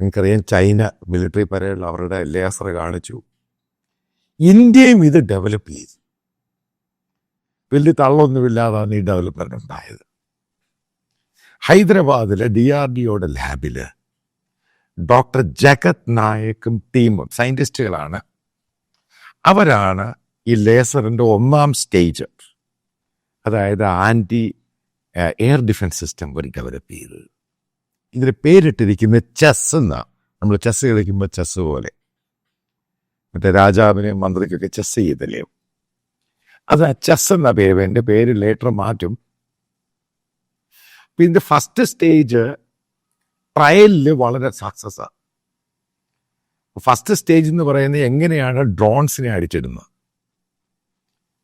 നിങ്ങൾക്കറിയാം China military പരേഡിൽ അവരുടെ ലേസർ കാണിച്ചു. ഇന്ത്യയും ഇത് ഡെവലപ്പ് ചെയ്തു. വലിയ തള്ളൊന്നുമില്ലാതാണ് ഈ ഡെവലപ്മെന്റ് ഉണ്ടായത്. ഹൈദരാബാദിലെ ഡി ആർ ഡിഒയുടെ ലാബിൽ ഡോക്ടർ ജഗത് നായക്കും ടീമും സയന്റിസ്റ്റുകളാണ് അവരാണ് ഈ ലേസറിന്റെ ഒന്നാം സ്റ്റേജ് അതായത് ആന്റി എയർ ഡിഫൻസ് സിസ്റ്റം ഒരു ഡെവലപ്പ് ചെയ്തത്. ഇതിന് പേരിട്ടിരിക്കുന്ന ചെസ് എന്നാണ് നമ്മൾ ചെസ് കളിക്കുമ്പോൾ ചെസ് പോലെ. മറ്റേ രാജാവിനെയും മന്ത്രിക്കൊക്കെ ചെസ് ചെയ്തല്ലേ അത് ചെസ് എന്ന പേര്. എന്റെ പേര് ലേറ്റർ മാറ്റും. അപ്പം ഇതിന്റെ ഫസ്റ്റ് സ്റ്റേജ് ട്രയലിൽ വളരെ സക്സസ് ആണ് ഫസ്റ്റ് സ്റ്റേജ് എന്ന് പറയുന്നത് എങ്ങനെയാണ് ഡ്രോൺസിനെ അടിച്ചിടുന്നത്?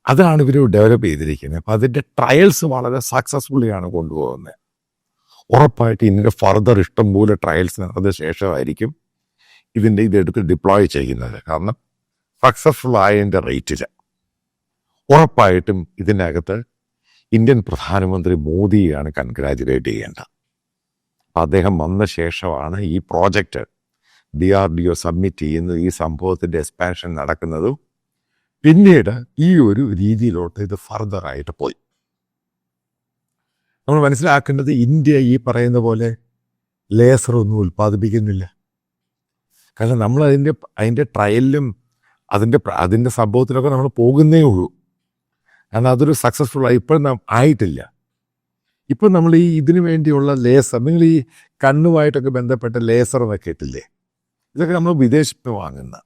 അതാണ് ഇവർ ഡെവലപ്പ് ചെയ്തിരിക്കുന്നത്. അപ്പം അതിന്റെ ട്രയൽസ് വളരെ സക്സസ്ഫുള്ളിയാണ് കൊണ്ടുപോകുന്നത്. ഉറപ്പായിട്ട് ഇതിന്റെ ഫർദർ ഇഷ്ടം പോലെ ട്രയൽസ് നടന്ന ശേഷമായിരിക്കും ഇതിന്റെ ഇതെടുത്ത് ഡിപ്ലോയ് ചെയ്യുന്നത്. കാരണം സക്സസ്ഫുൾ ആയതിന്റെ റേറ്റിൽ ഉറപ്പായിട്ടും ഇതിനകത്ത് ഇന്ത്യൻ പ്രധാനമന്ത്രി മോദിയാണ് കൺഗ്രാജുലേറ്റ് ചെയ്യേണ്ടത് അദ്ദേഹം വന്ന ശേഷമാണ് ഈ project D R D O submit ചെയ്യുന്നത് ഈ സംഭവത്തിന്റെ എക്സ്പാൻഷൻ നടക്കുന്നതും. പിന്നീട് ഈ ഒരു രീതിയിലോട്ട് ഇത് ഫർദർ ആയിട്ട് പോയി. നമ്മൾ മനസ്സിലാക്കേണ്ടത് ഇന്ത്യ ഈ പറയുന്ന പോലെ ലേസർ ഒന്നും ഉൽപ്പാദിപ്പിക്കുന്നില്ല. കാരണം നമ്മൾ അതിന്റെ അതിന്റെ ട്രയലിലും അതിന്റെ അതിന്റെ സംഭവത്തിലൊക്കെ നമ്മൾ പോകുന്നേ ഉള്ളൂ. കാരണം അതൊരു സക്സസ്ഫുൾ ആയി ഇപ്പോഴും ആയിട്ടില്ല. ഇപ്പം നമ്മൾ ഈ ഇതിനു വേണ്ടിയുള്ള ലേസർ നിങ്ങൾ ഈ കണ്ണുമായിട്ടൊക്കെ ബന്ധപ്പെട്ട ലേസർ എന്നൊക്കെ ഇട്ടില്ലേ? ഇതൊക്കെ നമ്മൾ വിദേശത്ത് വാങ്ങുന്ന